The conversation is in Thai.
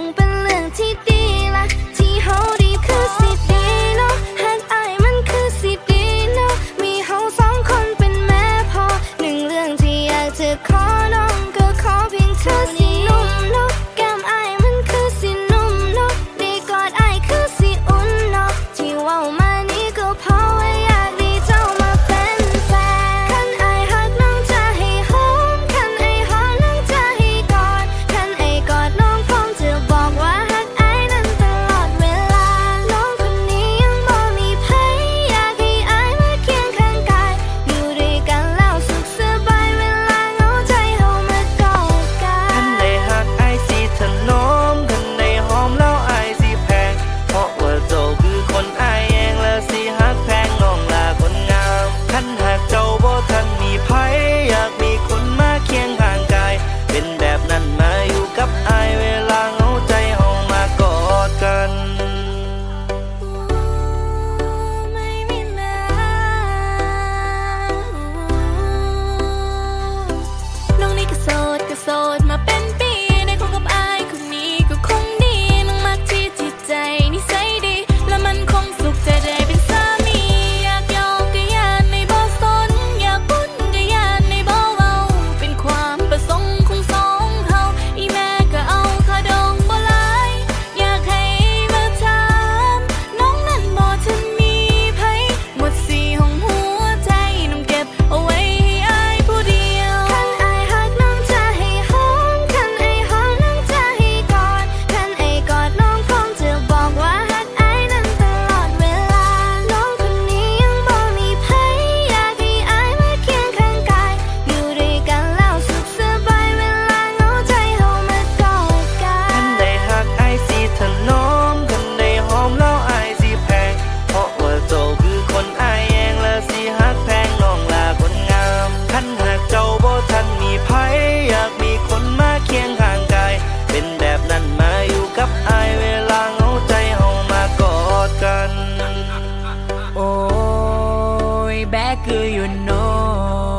งเป็นเรื่องที่ดีละที่เฮาดีคือสิดีเนาะหากอายมันคือสิดีเนาะมีเฮาสองคนเป็นแม่พอหนึ่งเรื่องที่อยากจะขอ back of your nose.